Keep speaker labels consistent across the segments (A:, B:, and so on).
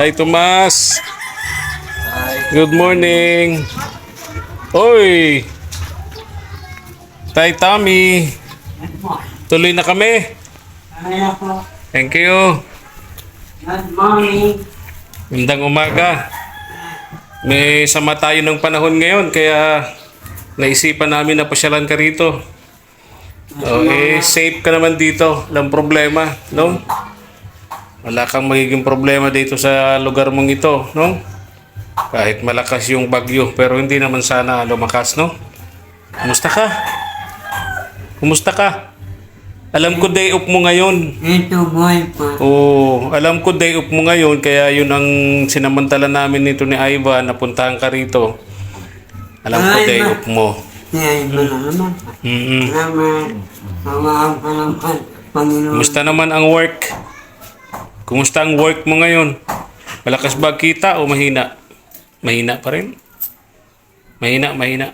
A: Tay Tomas. Good morning. Oy. Tay Tommy. Tuloy na kami. Thank you.
B: Good morning.
A: Magandang umaga. May sama tayo ng panahon ngayon kaya naisipan namin na pasyalan ka rito. Eh, safe ka naman dito. Walang problema, no? Wala kang magiging problema dito sa lugar mong ito, no? Kahit malakas yung bagyo, pero hindi naman sana lumakas, no? Kumusta ka? Kumusta ka? Alam ko day off mo ngayon.
B: Ito boy po.
A: Oo, alam ko day off mo ngayon, kaya yun ang sinamantala namin nito ni Ivan, napuntahan ka rito. Alam ko
B: Ay,
A: day
B: ma-
A: off mo.
B: Kaya iba na naman.
A: Mm-mm.
B: Salamat. Sawaan ka naman. Panginoon.
A: Kumusta naman ang work? Kumusta ang work mo ngayon? Malakas ba kita o mahina? Mahina pa rin? Mahina, mahina.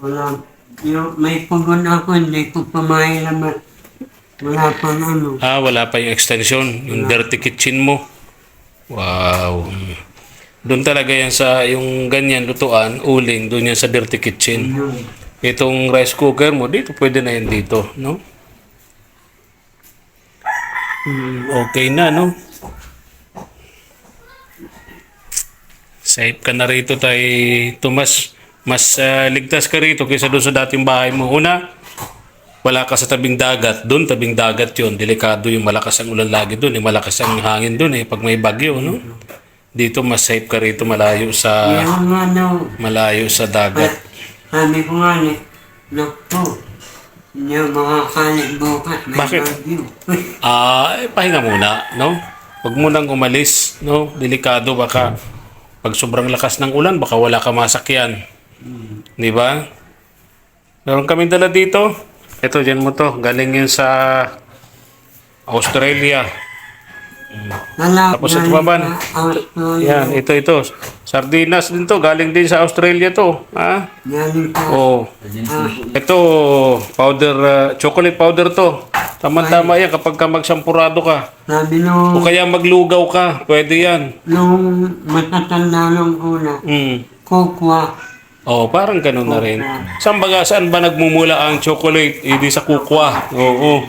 B: Wala. Yung, may pugon ako, hindi ko pa mailaman. Wala pang ano.
A: Ah, wala pa yung extension, yung dirty kitchen mo. Wow. Doon talaga yan sa yung ganyan lutuan, uling, doon yan sa dirty kitchen. Itong rice cooker mo, dito pwede na yan dito, no? Hmm, okay na, no? Safe ka na rito tay Tomas. Mas ah, ligtas ka rito kaysa doon sa dating bahay mo. Una, wala ka sa tabing dagat. Doon, tabing dagat yon Delikado yung malakas ang ulan lagi doon. Eh. Malakas ang hangin doon eh, pag may bagyo, no? Dito, mas safe ka rito malayo sa
B: Yung
A: malayo sa dagat.
B: sabi ko nga ni, Doktor, hindi ako makakalit bukas. May
A: Bakit?
B: bagyo.
A: Ah, eh, pahinga muna, no? Huwag mo nang umalis, no? Delikado baka pag sobrang lakas ng ulan, baka wala ka masakyan. Di ba? Meron kaming dala dito. Ito, dyan mo to. Galing yun sa Australia.
B: Wala
A: Tapos ito pa
B: Australia.
A: Yan, ito, ito. Sardinas din to. Galing din sa Australia to. Ha?
B: Galing pa.
A: Oh.
B: Ah,
A: Ito, powder, uh, chocolate powder to. Tama-tama yan kapag ka magsampurado ka.
B: sabi
A: O
B: nung,
A: kaya maglugaw ka, pwede yan.
B: nung matatanda nung una,
A: Mm.
B: kokwa.
A: Oh, parang ganun na rin. Saan ba, saan ba nagmumula ang chocolate? Hindi sa kukwa. Oo.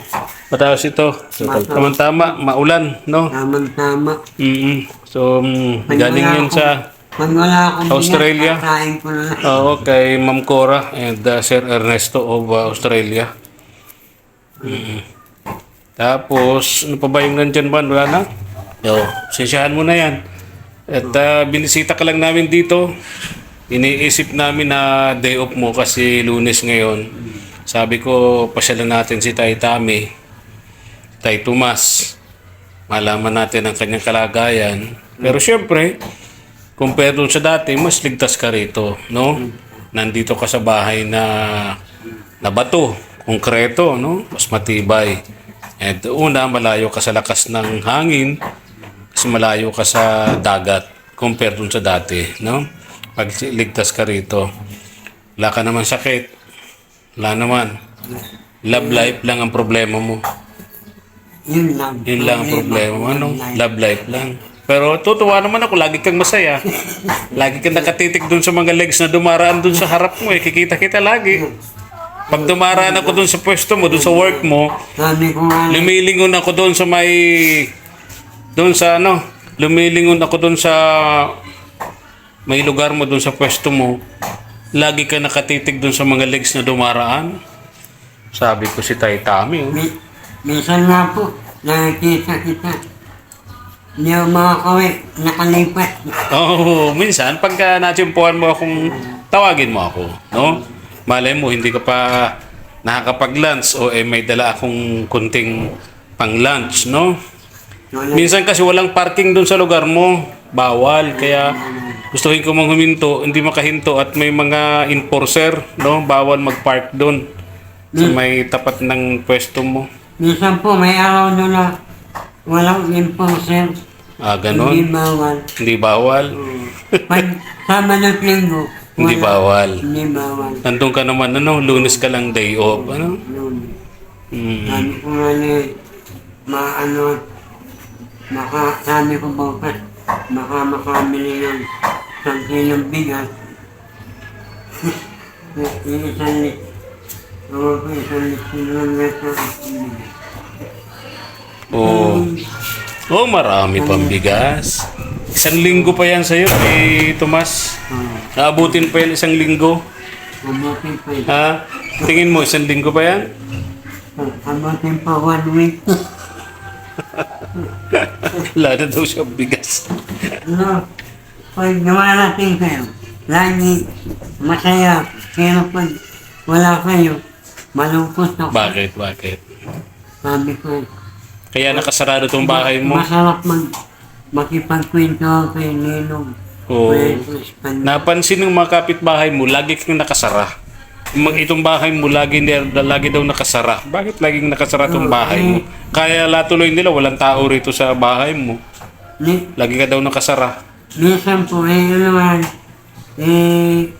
A: Matapos ito. So, tama-tama, maulan, no?
B: Tamang-tama.
A: mm So, mm, galing yun sa
B: Pag wala akong
A: Australia?
B: kakain ko na.
A: Oo, kay Ma'am Cora and uh, Sir Ernesto of uh, Australia. Mm. Tapos, ano pa ba yung nandyan ba? Wala na? Oo, sensyahan mo na yan. At uh, binisita ka lang namin dito. Iniisip namin na day off mo kasi lunes ngayon. Sabi ko, pasyalan natin si Tay Tami, Tay Tomas. Malaman natin ang kanyang kalagayan. Pero syempre, compare doon sa dati, mas ligtas ka rito, no? Nandito ka sa bahay na na bato, konkreto, no? Mas matibay. At una, malayo ka sa lakas ng hangin, kasi malayo ka sa dagat, compare doon sa dati, no? Pag ligtas ka rito, wala ka naman sakit, wala naman. Love life lang ang problema mo.
B: Yun lang.
A: Yun lang ang problema mo, ano? Love life lang. Pero tutuwa naman ako, lagi kang masaya. Lagi kang nakatitig dun sa mga legs na dumaraan dun sa harap mo eh. Kikita kita lagi. Pag dumaraan ako dun sa pwesto mo, dun sa work mo, lumilingon ako dun sa may... Dun sa ano, lumilingon ako dun sa may lugar mo dun sa pwesto mo. Lagi ka nakatitig dun sa mga legs na dumaraan. Sabi ko si Tay Tami. oh.
B: Mi- minsan nga po, nakikita kita. Hindi ako makakawin, nakalipat.
A: Oo, oh, minsan pagka natsimpuhan mo akong tawagin mo ako, no? Malay mo hindi ka pa nakakapag-lunch o eh may dala akong kunting pang-lunch, no? Minsan kasi walang parking doon sa lugar mo, bawal kaya gustuhin ko mong huminto, hindi makahinto at may mga enforcer, no? Bawal mag-park doon sa may tapat ng pwesto mo.
B: Minsan po, may araw doon na walang enforcer.
A: Ah,
B: Hindi
A: ganon.
B: bawal.
A: Hindi bawal.
B: Pag sama ng linggo,
A: Hindi bawal.
B: Hindi bawal.
A: Nandun ka naman, ano, lunes ka lang day off, ano?
B: Yun.
A: Mm.
B: Sabi ko nga ni, maano, maka, sabi ko bukas, maka makamili ng isang kilong bigas. yung isang lit, ano po, isang lit kilong leto.
A: Oo. Oh, marami pang bigas. Isang linggo pa yan sa'yo, eh, Tomas. Naabutin pa yan isang linggo. Ha? Tingin mo, isang linggo pa yan?
B: Abutin pa one week.
A: Wala na daw siya bigas.
B: No, pag dumarating kayo, lagi masaya. Pero pag wala kayo, malungkot ako.
A: Bakit? Bakit?
B: Sabi ko,
A: Kaya nakasarado tong bahay mo.
B: masarap mag makipagkwento kay Ninong.
A: Oo.
B: Kwento Espanyol.
A: Napansin ng mga kapitbahay mo, lagi kang nakasara. Mag itong bahay mo, lagi, ni- lagi daw nakasara. Bakit laging nakasara itong bahay mo? Kaya latuloy nila, walang tao rito sa bahay mo.
B: Ni,
A: Lagi ka daw nakasara.
B: minsan po, eh, naman, eh,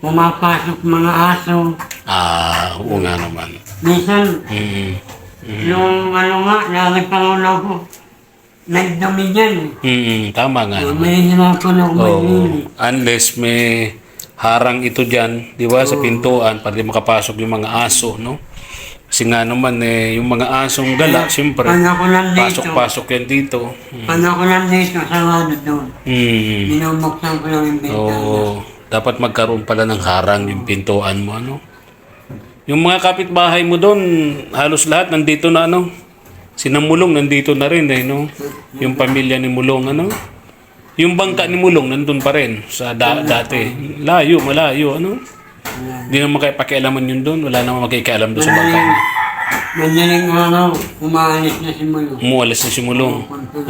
B: pumapasok mga aso.
A: Ah, oo nga naman.
B: Minsan,
A: Mm.
B: yung ano nga, nagkaroon ako, nagdumi dyan.
A: Mm, tama nga naman.
B: May hirapan ako
A: Oo.
B: maglinis.
A: unless may harang ito dyan, di ba, sa pintuan para di makapasok yung mga aso, no? Kasi nga naman, eh, yung mga asong gala, siyempre, pasok-pasok yan dito.
B: pag ako nandito, sarado doon.
A: Mm.
B: Binubuksan ko lang yung bintana.
A: Oo. Dapat magkaroon pala ng harang yung pintuan mo, ano? Yung mga kapitbahay mo doon, halos lahat nandito na, ano? Sinamulong nandito na rin, eh, no? Yung pamilya ni Mulong, ano? Yung bangka ni Mulong nandun pa rin sa da- dati. Layo, malayo, ano? Hindi naman kayo pakialaman yun doon. Wala naman makikialam doon sa bangka niya.
B: Madaling araw, umaalis na si Mulo.
A: Umuwalis na si Mulong.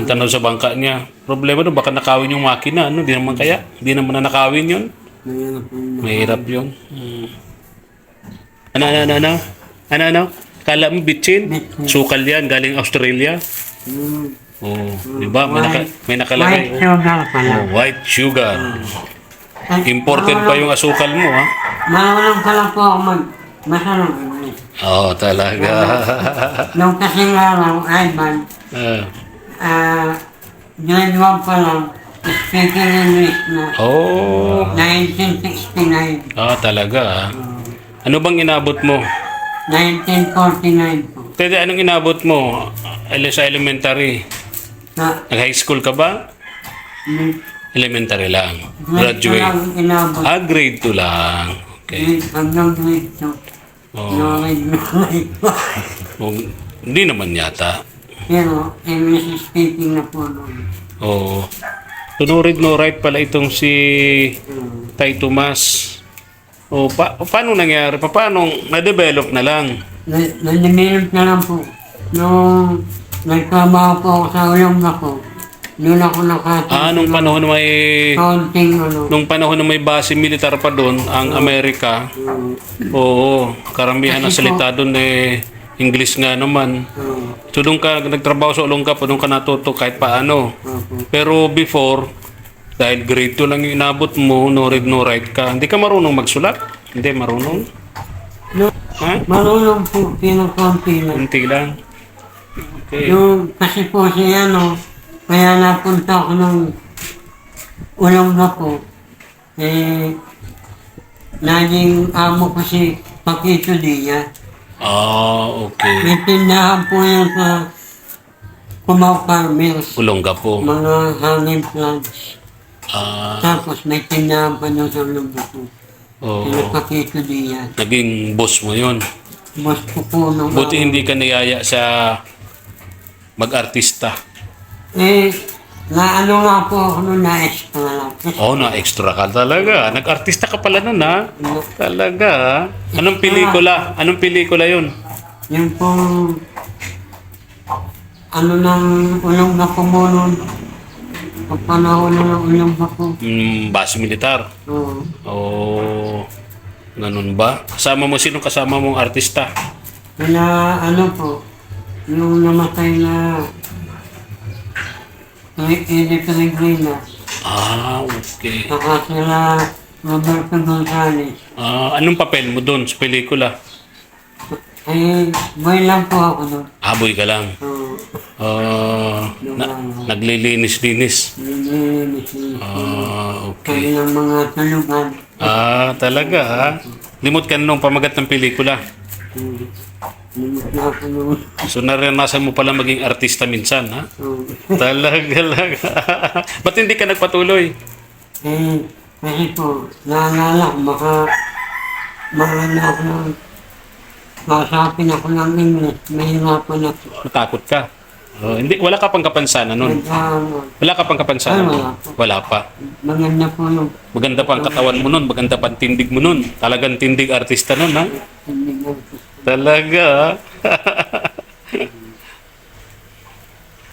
A: Ang tanaw sa bangka niya. Problema doon, baka nakawin yung makina, ano? Di naman kaya. Di naman na nakawin yun.
B: Yun.
A: Mahirap yun. Hmm. Ano, ano, ano, ano? Ano, ano? Kala mo bitchin? Sukal yan, galing Australia. Oo, di ba? May, naka, may
B: White
A: nakalagay.
B: sugar pala.
A: Oh, white sugar.
B: Ay,
A: Imported pa yung asukal mo, ha?
B: Marunong pala po ako mag... Masarap.
A: Oo, talaga.
B: Nung kasing araw, Ivan,
A: Ah.
B: ah, grade 1 pa lang.
A: Oh,
B: 1969.
A: ah, talaga. ah. Ano bang inabot mo?
B: 1949 po.
A: Tede, anong inabot mo? Ele- Sa elementary.
B: Na,
A: Nag-high school ka ba?
B: grade
A: Elementary lang.
B: grade
A: Graduate.
B: 2 lang inabot.
A: Ah, grade 2 lang. Okay.
B: Grade, hanggang grade 2.
A: Oh.
B: 9 po.
A: Oh, hindi naman yata.
B: Pero, English speaking na po.
A: Oo. So, read, no write pala itong si. Tay Tomas. O, pa- paano nangyari? Pa- Paano na-develop na lang?
B: Na- Nanimilip na lang po. Nung nagtrabaho po ako sa uyong ako, doon ako nakatid.
A: Ah, nung panahon na may...
B: Counting ano.
A: Nung panahon na may base militar pa doon, ang Amerika,
B: Um,
A: oo, karamihan ng salita doon eh, English nga naman.
B: um,
A: So doon ka nagtrabaho sa Olongkap, doon ka natuto kahit paano.
B: opo.
A: Pero before, dahil grade 2 lang yung inabot mo, no read, no write ka, hindi ka marunong magsulat? Hindi, marunong?
B: No,
A: Ha?
B: marunong po, pero konti lang.
A: Kunti lang. Okay.
B: Yung, kasi po si ano, kaya napunta ako ng ulong na po. Eh, naging amo ko si Paquito Diaz.
A: Ah, okay.
B: May tindahan po yan sa Kumaw Farmers.
A: Ulongga po.
B: Mga hanging plants.
A: Ah,
B: Tapos may tindahan pa doon sa lugar ko.
A: oo.
B: Sila Paquito Diaz.
A: Naging boss mo
B: ko po nung
A: Buti hindi ka niyaya sa mag-artista.
B: Eh, na ano nga po ako nung na-extra lang. Kasi
A: Oh, na extra ka talaga. Nag-artista ka pala nun, ha? Talaga. ha? Anong pelikula? Anong pelikula yun?
B: yung pong ano nang unang na po mo nun. Pag panahon na ng unang ako.
A: Mm, base militar.
B: Oo.
A: Oh, ganun ba? Kasama mo, sino kasama mong artista?
B: Kaya ano po, yung namatay na Edith Regrina,
A: Ah, okay.
B: saka sila Roberto Gonzales.
A: Ah, anong papel mo doon sa pelikula?
B: Eh, boy lang po ako doon.
A: Aboy ka lang.
B: So,
A: Ah, na, naglilinis-linis.
B: nililinis
A: Ah, okay.
B: kanilang mga tulugan.
A: Ah, talaga ha? Limot ka na nung pamagat ng pelikula.
B: Hmm. Limit na ako noon.
A: So naranasan mo pala maging artista minsan, ha?
B: So,
A: Talaga lang. Ba't hindi ka nagpatuloy?
B: eh, kasi po, naalala ko, baka, maano ako ng, makasapin ako ng English, mahirapan ako.
A: Natakot ka? Oh, hindi, wala ka pang kapansanan nun. Wala ka pang kapansanan
B: Ay,
A: nun?
B: wala.
A: Pa.
B: maganda po yung
A: Maganda pa ang katawan mo nun. Maganda pa ang tindig mo nun. Talagang tindig artista nun, ha?
B: tindigan ko.
A: Talaga?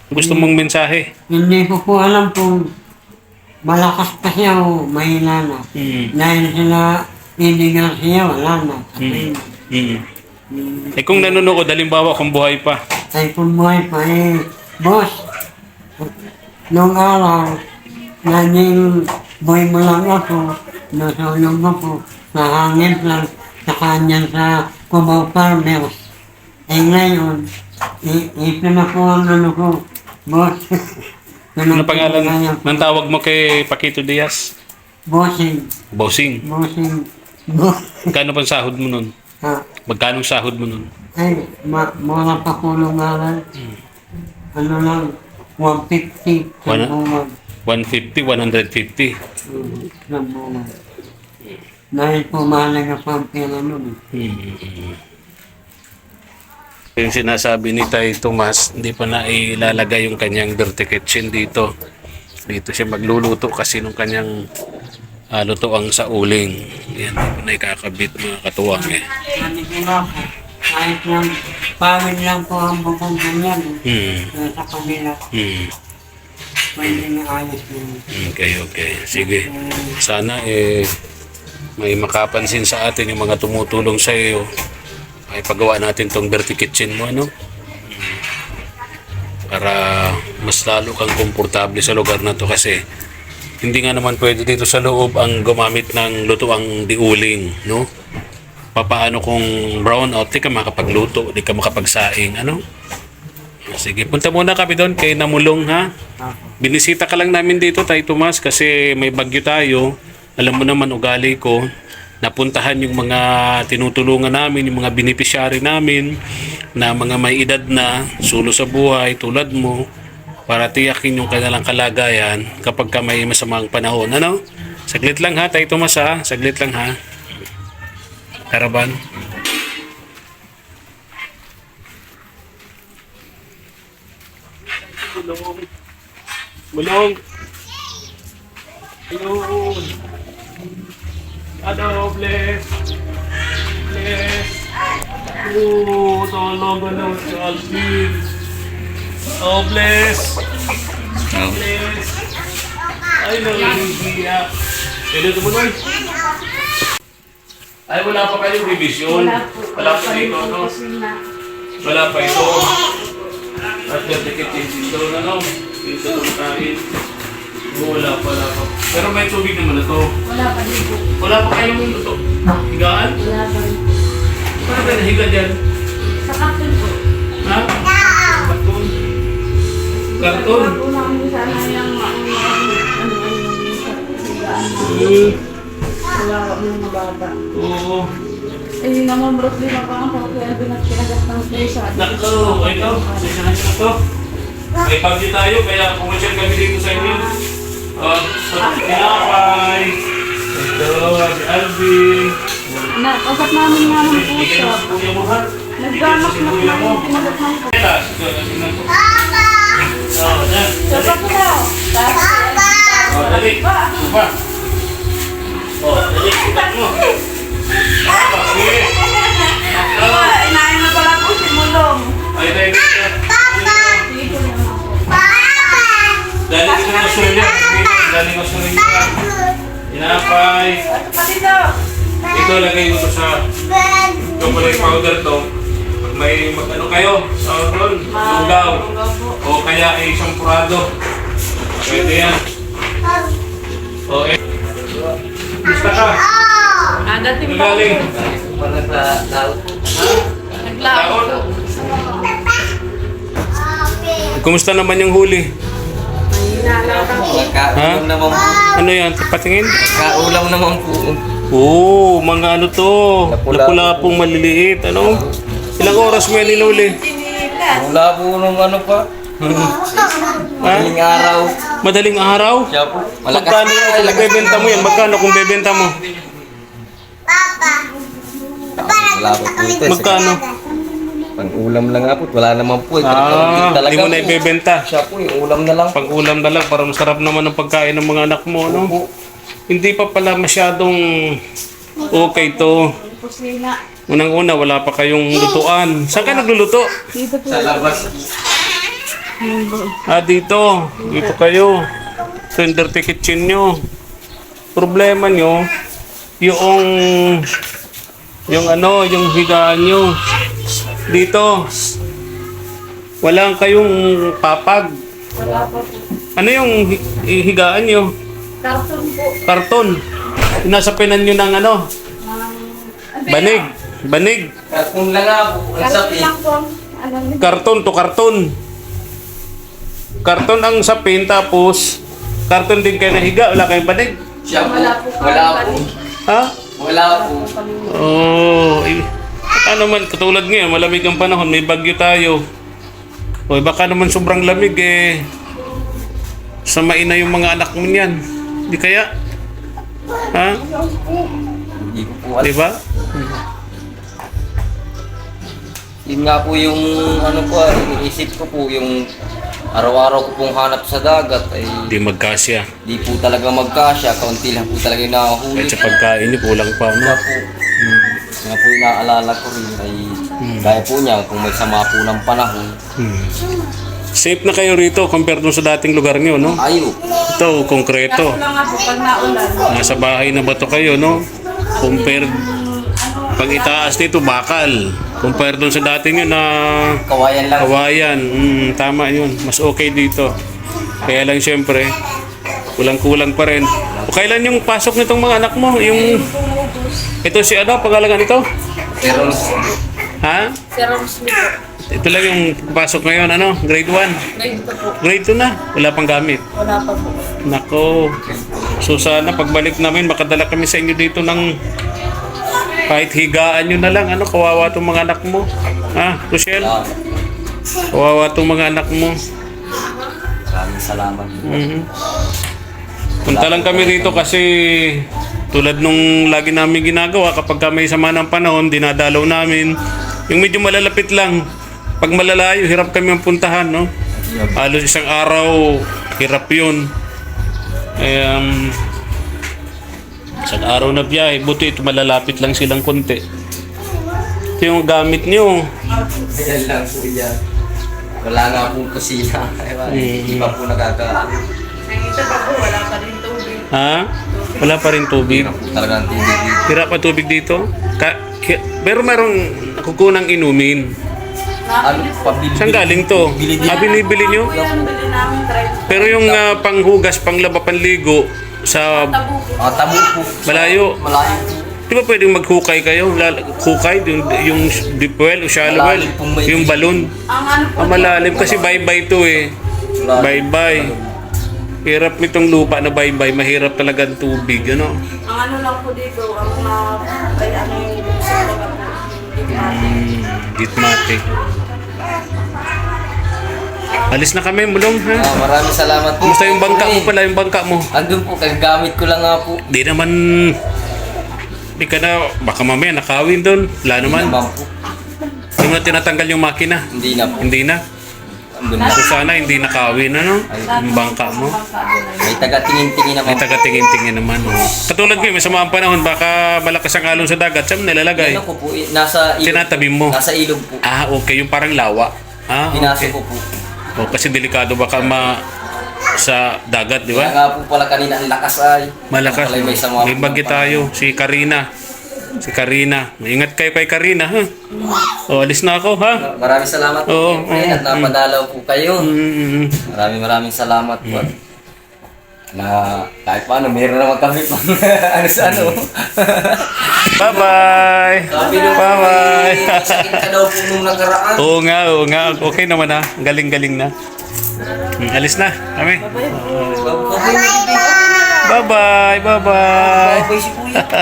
A: Gusto mong mensahe?
B: Hindi ko po alam kung malakas pa siya o mahina na.
A: Hmm.
B: Dahil sila Eddie Garcia, wala na. Kasi,
A: Mm.
B: Mm,
A: Eh kung nanonood, halimbawa kung buhay pa,
B: ay kung buhay pa eh, boss, nung araw, naging boy mo lang ako, nasulong ako, sa hangin lang, sa kanyan sa Cubao Farmers. Eh ngayon, i- ito na po ang ano ko, boss.
A: ano pangalan ng tawag mo kay Paquito Diaz?
B: Bossing,
A: Bossing.
B: bossing, boss.
A: Magkano pang sahod mo nun?
B: Ha,
A: Magkano sahod mo nun?
B: ay, ma, mga pakulong nga ano lang, 150 sa
A: Wala?
B: buwan.
A: 150, 150.
B: Mm, sa buwan. Dahil po mahalaga pa ang pera nun. eh.
A: Hmm. Yung sinasabi ni Tay Tomas, hindi pa na ilalagay yung kanyang dirty kitchen dito. Dito siya magluluto kasi nung kanyang uh, lutoang sa uling. Yan, na ikakabit mga katuwang eh.
B: Kahit lang, pawin lang po ang ganyan. eh.
A: Hmm.
B: Sa kanila,
A: Hmm. Okay, okay. Sige. Sana eh may makapansin sa atin yung mga tumutulong sa iyo. Ay pagawa natin tong dirty kitchen mo, ano? Mm. Para mas lalo kang komportable sa lugar na to kasi hindi nga naman pwede dito sa loob ang gumamit ng lutoang diuling, no? Papaano kung brown out, di ka makapagluto, di ka makapagsaing, ano? Sige, punta muna kami doon kay Namulong, ha? Binisita ka lang namin dito, Tay Tomas, kasi may bagyo tayo. Alam mo naman, ugali ko. Napuntahan yung mga tinutulungan namin, yung mga beneficiary namin, na mga may edad na, sulo sa buhay, tulad mo, para tiyakin yung kanilang kalagayan kapag ka may masamang panahon. Ano? Saglit lang ha, Tay Tomas ha. Saglit lang ha. Karaban. Bulong. Bulong. Ayun. Ano, bless. Bless. Oh, tulog ano, Alvin. Oh, bless. Bless. Ay, nangihiya. Kailan tumuloy? Ay, wala pa kayong revision. Wala pa dito, no? Wala pa ito. At nagdikit yung sinto na, no? Dito ng kain. Oh, wala pa, wala pa. Pero may tubig naman na to.
C: Wala pa dito.
A: Wala pa kayong luto. Higaan?
C: Wala pa rin.
A: Paano ba nahiga dyan?
C: Ng mababa.
A: Oo.
C: Eh, yun naman bro, lima pa ang kaya binat kinagat ng pesa.
A: Nako, ito. Sisyahan ko na to. May pagdi tayo, kaya pumunsyal kami dito sa inyo. Uh, Pinapay. Ito, si Alvin.
C: Na, kagat namin nga ng
A: Bigyan
C: puso.
A: ng kuya mo, ha?
C: Naggamak na namin kinagat ng puso.
A: Kaya, ito, ito. Oh, yan.
C: Tapos,
A: Oh, dali. Pa. Oh, dali. Itak mo. Ah. Oh,
C: na pala po si Mulong.
A: ay, dali.
C: Naman ako.
A: Dali ko ng Australia. Dali ko Australia. Inapay.
C: At pa dito.
A: Ito, lagay mo to sa chocolate powder to. May mag-ano kayo, sa ron, lugaw.
C: Lugaw.
A: O kaya ay sampurado. Pwede yan. O eh. Gusto ka?
C: Nagating pa
A: Magaling.
C: po.
A: Ha?
C: Naglaot po.
A: Kumusta naman yung huli?
D: Po.
A: Ano yan? Patingin?
D: Nagkaulam naman po.
A: Oo, mga ano to.
D: Napula.
A: Napula pong maliliit. Ano? Ilang oras mo yan inuli?
D: Wala po nung ano pa.
A: Ha?
D: Maling araw.
A: Madaling araw?
D: Siya po. Malakas.
A: Magkano yan? Kung bebenta mo yan, magkano kung bebenta mo?
D: Wala po po ito.
A: Magkano?
D: Pang ulam lang nga po. Wala naman po.
A: Ah,
D: Talaga
A: hindi mo na ibebenta.
D: Siya po yung ulam na lang.
A: Pang ulam na lang, para masarap naman ang pagkain ng mga anak mo, no? Hindi pa pala masyadong okay to.
C: Kusina.
A: Unang-una, wala pa kayong lutuan. Saan ka nagluluto?
C: Dito po.
D: Sa labas.
A: Ah, dito. Dito kayo. Sa dirty kitchen nyo. Problema nyo, yung, yung ano, yung higaan nyo. Dito. Walang kayong papag.
C: Wala pa po.
A: Ano yung hi- hi- higaan nyo?
C: Karton po.
A: Karton. Nasapinan nyo ng ano? Banig. Banig.
D: Kung lang po. Ang
C: Karton lang po. ang Ano.
A: Karton to karton. Karton ang sapin tapos karton din kayo nahiga. Wala kayong banig.
D: Siya po.
C: Wala po.
D: Wala po.
A: Ha?
D: Wala po.
A: Oo. Oh, ano man, katulad ngayon, malamig ang panahon, may bagyo tayo. O baka naman sobrang lamig eh. Samain na yung mga anak mo niyan. Di kaya? Ha?
D: Hindi ko po alam.
A: Di ba?
D: Yun nga po yung ano po, iniisip ko po yung araw-araw ko pong hanap sa dagat ay
A: Di magkasya.
D: di po talaga magkasya, kaunti lang po talaga yung
A: Kahit
D: nakahuli.
A: sa pagkain, kulang pa.
D: Kaya
A: No?
D: po, nga po yung naalala ko rin ay gaya po niya kung may sama po ng panahon.
A: Hmm. Safe na kayo rito compare dun sa dating lugar niyo, no?
D: Ayo,
A: Ito, konkreto.
C: Kaso lang nga po pag naulan.
A: Nasa bahay na ba to kayo, no? Compare, pag itaas dito, bakal. Compare dun sa dati nyo na
D: kawayan lang.
A: kawayan. Mm, tama yun. Mas okay dito. Kaya lang syempre, kulang-kulang pa rin. O kailan yung pasok nitong mga anak mo? Yung, ito si ano, pangalagan ito?
D: Pero
A: Ha?
C: Si.
A: Ito lang yung pasok ngayon, ano? Grade 1.
C: Ngayon po po.
A: Grade 2 na. Wala pang gamit.
C: Wala pa po.
A: Nako. So sana pagbalik namin, makadala kami sa inyo dito ng kahit higaan nyo na lang. Ano, kawawa tong mga anak mo. Ha, Rochelle? Kawawa tong mga anak mo.
D: maraming salamat.
A: Mhm. Punta lang kami rito kasi tulad nung lagi namin ginagawa kapag ka may sama ng panahon, dinadalaw namin. Yung medyo malalapit lang. Pag malalayo, hirap kami ang puntahan, no? Halos isang araw, hirap yun. Eh, um, isang araw na biyahe, buti ito malalapit lang silang konti. Ito yung gamit nyo.
D: Ayan lang po yan. Wala nga pong kusina. Ewan, Hindi pa po nagkaka...
C: Nakita pa po, wala pa rin tubig.
A: Ha? Wala pa rin tubig.
D: Talaga ang tubig dito.
A: Tira pa tubig dito? Ka, ki- pero merong nakukunang inumin.
D: Ano, pabili.
A: Saan galing to? Ah, binibili nyo?
C: Bili namin drive.
A: Pero yung ah, panghugas, panglaba, panligo, sa
C: Tabo po.
D: Ah, tabo po.
A: malayo,
D: Malayo po.
A: di ba pwedeng maghukay kayo? Lal- hukay, yung, yung deep well o shallow well,
D: Malalim pong may-
A: yung balon.
C: Ang ano po.
A: Ah, malalim kasi bye-bye to eh.
D: Malalim.
A: Bye-bye. Hirap nitong lupa na bye-bye, mahirap talaga ang tubig, ano?
C: Ang ano lang po dito, ang na... Ay, ano yung sa mga po. Hindi natin.
A: Gitmate. Alis na kami, mulong ha?
D: Ah, maraming salamat po.
A: Kumusta yung bangka mo pala, yung bangka mo?
D: Andun po, kagamit ko lang nga po.
A: Di naman... Di ka na... Baka mamaya nakawin doon. Wala naman.
D: Naman po.
A: Hindi mo na tinatanggal yung makina.
D: Hindi na po.
A: Hindi na.
D: Andun na.
A: So sana hindi nakawin, ano? Yung bangka mo.
D: May taga-tingin-tingin naman
A: May taga-tingin-tingin naman. Oh. Katulad ko, may sama ang panahon. Baka malakas ang alon sa dagat. Saan mo nilalagay?
D: Ano ko po, eh, nasa ilog.
A: Tinatabi mo.
D: Nasa ilog po.
A: Ah, okay. Yung parang lawa. Ah,
D: Pinasok
A: okay.
D: ko po.
A: Oh, kasi delikado baka ma sa dagat, di ba?
D: Kaya nga po pala kanina ang lakas ay.
A: Malakas.
D: May
A: bagyo tayo. Si Karina. Si Karina. Ingat kayo kay Karina, ha? O, alis na ako, ha?
D: Maraming salamat po.
A: Oo,
D: siyempre,
A: oo,
D: at napadalaw po kayo.
A: Mm, mm, mm.
D: Maraming maraming salamat po. na kahit paano meron naman kami pang ano sa ano.
A: Bye-bye! Bye-bye!
D: sakit ka daw po nung nakaraan.
A: Oo nga, oo nga. Okay naman ha. Galing-galing na. Alis na. Kami. Bye-bye! Bye-bye!
D: Bye si kuya.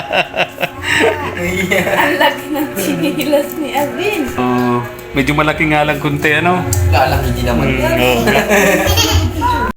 C: Ang laki ng chinilas ni Alvin.
A: Oh, medyo malaki nga lang kunti, ano?
D: Kalang hindi naman.
A: Hmm, oo nga.